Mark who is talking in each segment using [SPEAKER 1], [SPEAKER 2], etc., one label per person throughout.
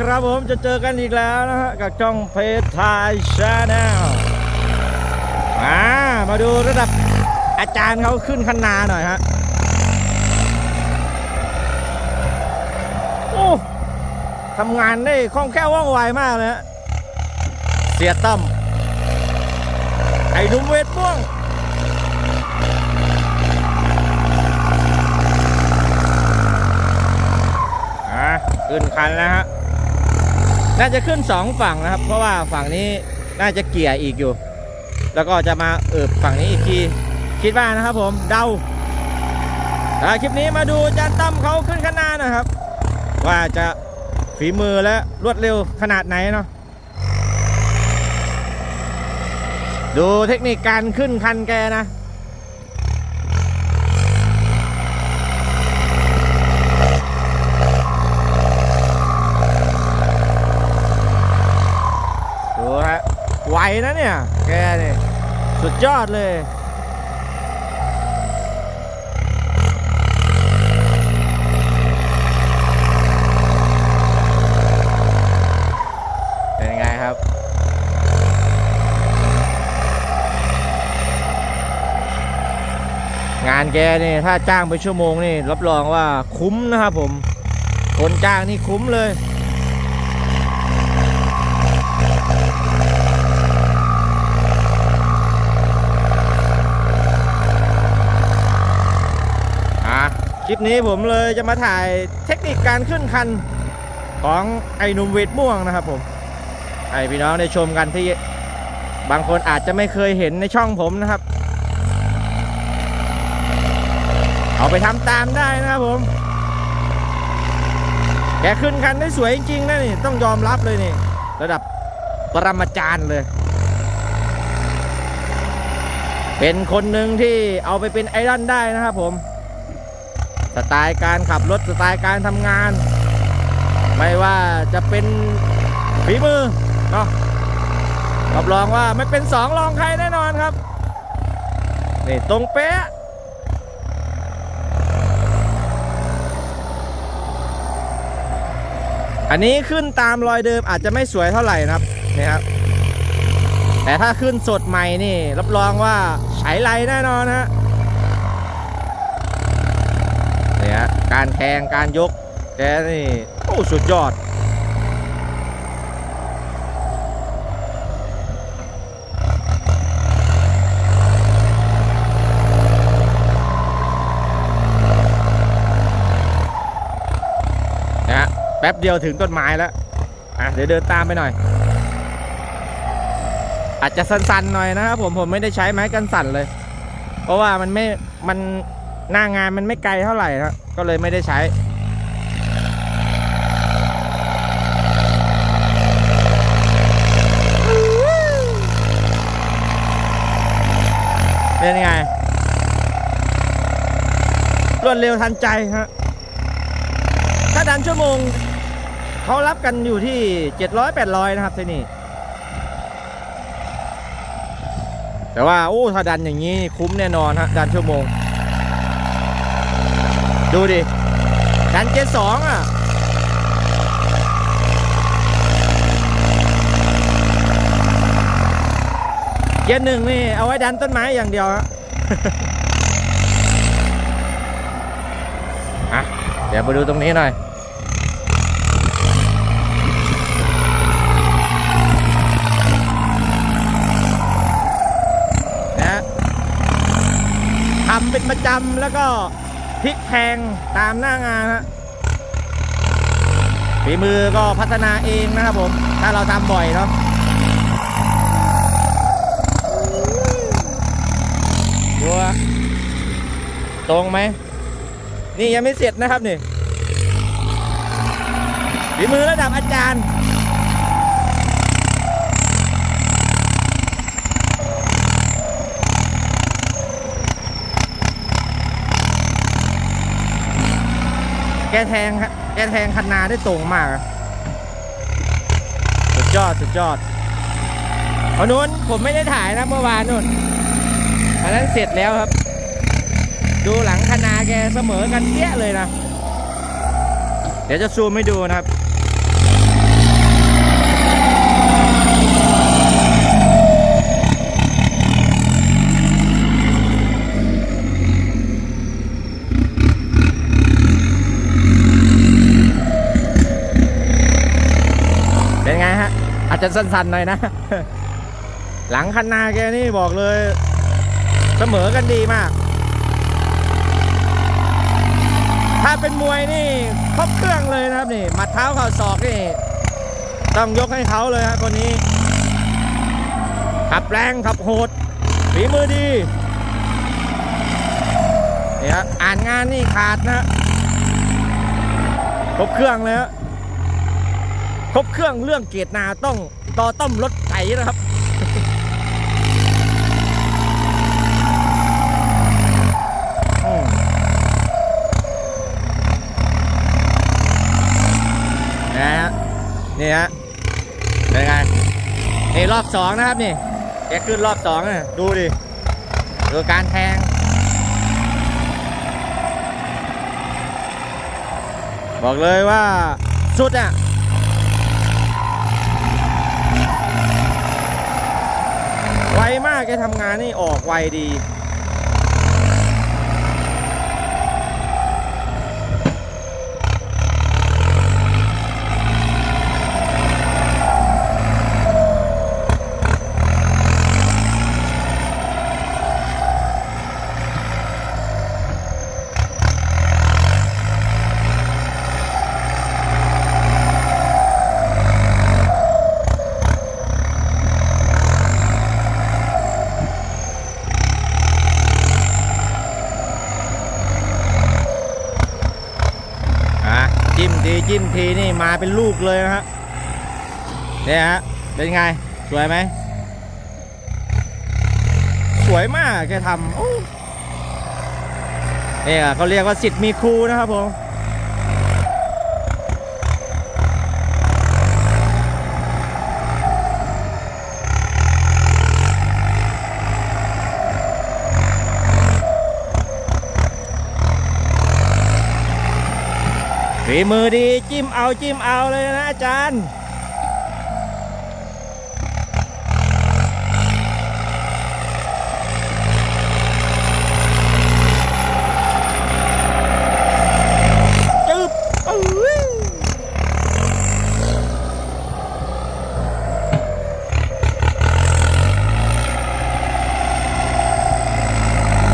[SPEAKER 1] ครับผมจะเจอกันอีกแล้วนะฮะกับจ้องเพจไทยชาแนลมามาดูระดับอาจารย์เขาขึ้นคันนาหน่อยฮะโอ้ทำงานได้คล่องแคล่วว่องไวมากเลยฮะเสียตั้มไอ้หนุ่มเวทม่วงอะขึ้นคันแล้วฮะ น่าจะขึ้นสองฝั่งนะครับ เพราะว่าฝั่งนี้น่าจะเกี่ยอีกอยู่ แล้วก็จะมาเอิบฝั่งนี้อีกทีคิดว่านะครับผมเดาคลิปนี้มาดูจารย์ตั้มเขาขึ้นขนาดนะครับ ว่าจะฝีมือและรวดเร็วขนาดไหนเนาะดูเทคนิคการขึ้นคันแกนะ ดูฮะไหวนะ เนี่ย แกนี่สุดยอดเลย เป็นไงครับ งานแกนี่ถ้าจ้างไปชั่วโมงนี่ รับรองว่าคุ้มนะครับผม คนจ้างนี่คุ้มเลย อะ คลิปนี้ผมเลยจะมาถ่ายเทคนิคการขึ้นคันของไอ้หนุ่มเวทม่วงนะครับผมให้พี่น้องได้ชมกันที่บางคนอาจจะไม่เคยเห็นในช่องผมนะครับ เอาไปทำตามได้นะครับผม แกขึ้นคันได้สวยจริงๆนะนี่ต้องยอมรับเลยนี่ ระดับปรมาจารย์เลย เป็นคนหนึ่งที่เอาไปเป็นไอดอลได้นะครับผม สไตล์การขับรถสไตล์การทำงาน ไม่ว่าจะเป็นฝีมือเนาะรับรองว่าไม่เป็นสองรองใครแน่นอนครับนี่ตรงเป๊ะอันนี้ขึ้นตามรอยเดิมอาจจะไม่สวยเท่าไหร่นะครับนี่ครับ แต่ถ้าขึ้นสดใหม่นี่ รับรองว่าใช้ไรแน่นอนนะฮะ เนี่ยฮะ การแทงการยกแกนี่โอ้สุดยอดนะแป๊บเดียวถึงต้นไม้แล้วอะเดี๋ยวเดินตามไปหน่อย อาจจะสั่นๆหน่อยนะครับผมผมไม่ได้ใช้ไม้กันสั่นเลย เพราะว่ามันไม่มัน หน้างานมันไม่ไกลเท่าไหร่นะก็เลยไม่ได้ใช้เป็นยังไง รวดเร็วทันใจฮะ ถ้าดันชั่วโมง เขารับกันอยู่ที่ 700 800 นะครับที่นี่ แต่ว่า โอ้ ถ้าดันอย่างนี้คุ้มแน่นอนฮะ ดันชั่วโมง ดูดิดันเกียร์สองอะเกียร์หนึ่งนี่เอาไว้ดันต้นไม้อย่างเดียวฮะอะเดี๋ยวมาดูตรงนี้หน่อยนะฮะทำเป็นประจำแล้วก็ พลิกแพงตามหน้างานฮะฝีมือก็พัฒนาเองนะครับผม ถ้าเราทำบ่อยเนาะดูตรงไหม นี่ยังไม่เสร็จนะครับนี่ฝีมือระดับอาจารย์ แกแทงฮะแกแทงคันนาได้ตรงมาก สุดยอด สุดยอดเอานู้นผมไม่ได้ถ่ายนะเมื่อวานนู้นอันนั้นเสร็จแล้วครับ ดูหลังคนาแกเสมอกันเปี้ยเลยนะ เดี๋ยวจะซูมให้ดูนะครับ จจะสั้นๆหน่อยนะ หลังคันนาแกนี่บอกเลย เสมอกันดีมาก ถ้าเป็นมวยนี่ครบเครื่องเลยนะครับนี่หมัดเท้าเข่าศอกนี่ต้องยกให้เขาเลยครับคนนี้ ขับแรงขับโหดฝีมือดีเนี่ครับอ่านงานนี่ขาดนะครบเครื่องเลยฮะ ครบเครื่องเรื่องเกียรตินาต้องต่อต้มรถไถนะครับนะฮะนี่ฮะเป็นไงนี่รอบสองนะครับนี่แกขึ้นรอบสองนะดูดิดูการแทง บอกเลยว่าสุดอะ ไวมากแกทำงานนี่ออกไวดี อะจิ้ม ทีจิ้มทีนี่มาเป็นลูกเลยนะฮะเนี่ยฮะเป็นไง สวยไหม สวยมากแกทำเนี่ยเขาเรียกว่าสิทธิ์มีครูนะครับผม ฝีมือดีจิ้มเอาจิ้มเอาเลยนะอาจารย์จึ๊บ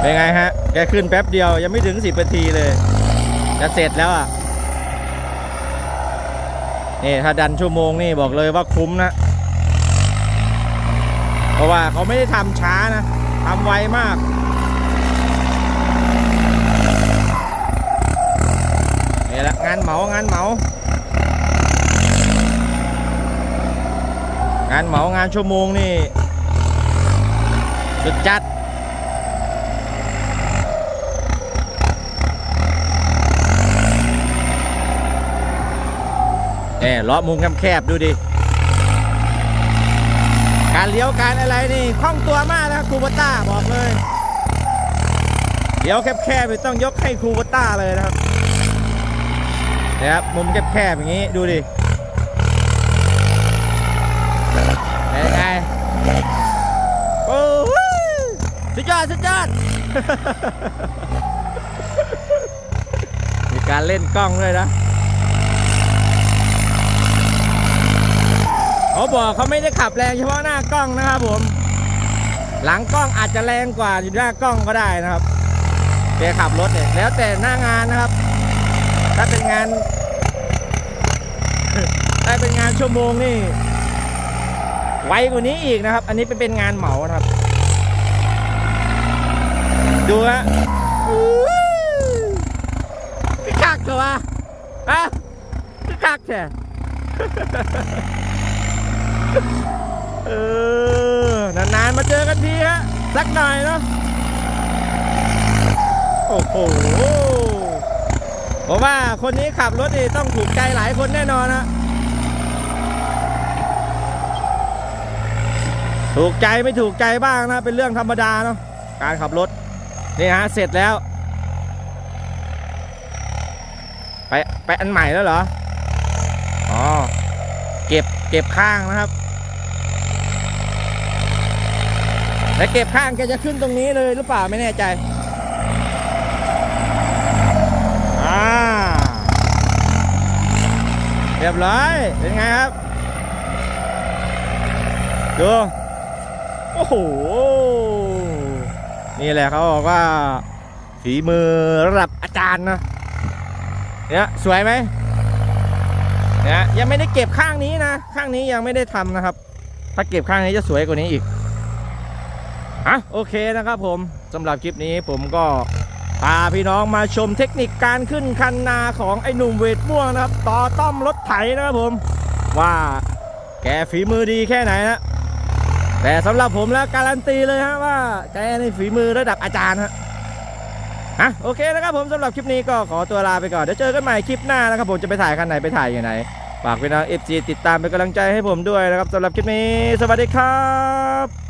[SPEAKER 1] เป็นไงฮะ แกขึ้นแป๊บเดียวยังไม่ถึง10นาทีเลย จะเสร็จแล้วอะ นี่ถ้าดันชั่วโมงนี่บอกเลยว่าคุ้มนะ เพราะว่าเขาไม่ได้ทำช้านะทำไวมากนี่แหละงานเหมางานเหมางานเหมางานชั่วโมงนี่สุดจัด เนี่ยลาะมุมแคบๆดูดิ การเลี้ยวการอะไรนี่คล่องตัวมากนะครูเบต้าบอกเลยเลี้ยวแคบๆต้องยกให้ครูเบต้าเลยนะครับนี่ยครับมุมแคบๆอย่างนี้ดูดิเป็นไงโอ้โหสุดยอดสุดยอดมีการเล่นกล้องด้วยนะ เขาบอกเขาไม่ได้ขับแรงเฉพาะหน้ากล้องนะครับผม หลังกล้องอาจจะแรงกว่าอยู่หน้ากล้องก็ได้นะครับแกขับรถเนี่ยแล้วแต่หน้างานนะครับ ถ้าเป็นงานถ้าเป็นงานชั่วโมงนี่ไวกว่านี้อีกนะครับ อันนี้เป็นเป็นงานเหมานะครับ ดูฮะอู้นคักเถอวะอะคือคักแท้ เออนานๆมาเจอกันทีฮะสักหน่อยเนาะโอ้โหผมว่าคนนี้ขับรถนี่ต้องถูกใจหลายคนแน่นอนนะถูกใจไม่ถูกใจบ้างนะ เป็นเรื่องธรรมดาเนาะการขับรถ นี่ฮะ เสร็จแล้ว ไป ไปอันใหม่แล้วเหรอ อ๋อ เก็บ เก็บข้างนะครับ แล้วเก็บข้างแกจะขึ้นตรงนี้เลยหรือเปล่าไม่แน่ใจอ่าเรียบร้อยเป็นไงครับดูโอ้โห นี่แหละเขาบอกว่าฝีมือระดับอาจารย์นะเนี่ยสวยไหมเนี่ยยังไม่ได้เก็บข้างนี้นะ ข้างนี้ยังไม่ได้ทำนะครับ ถ้าเก็บข้างนี้จะสวยกว่านี้อีก อะโอเคนะครับผมสำหรับคลิปนี้ผมก็พาพี่น้องมาชมเทคนิคการขึ้นคันนาของไอ้หนุ่มเวทม่วงนะครับ ต่อต้อมรถไถนะครับผม ว่าแกฝีมือดีแค่ไหนนะแต่สำหรับผมแล้วการันตีเลยฮะว่าแกในฝีมือระดับอาจารย์ฮะอะโอเคนะครับผมสำหรับคลิปนี้ก็ขอตัวลาไปก่อนเดี๋ยวเจอกันใหม่คลิปหน้านะครับผมจะไปถ่ายคันไหนไปถ่ายอย่างไหนฝากพี่น้องเอฟซีติดตามเป็นกำลังใจให้ผมด้วยนะครับสำหรับคลิปนี้ สวัสดีครับ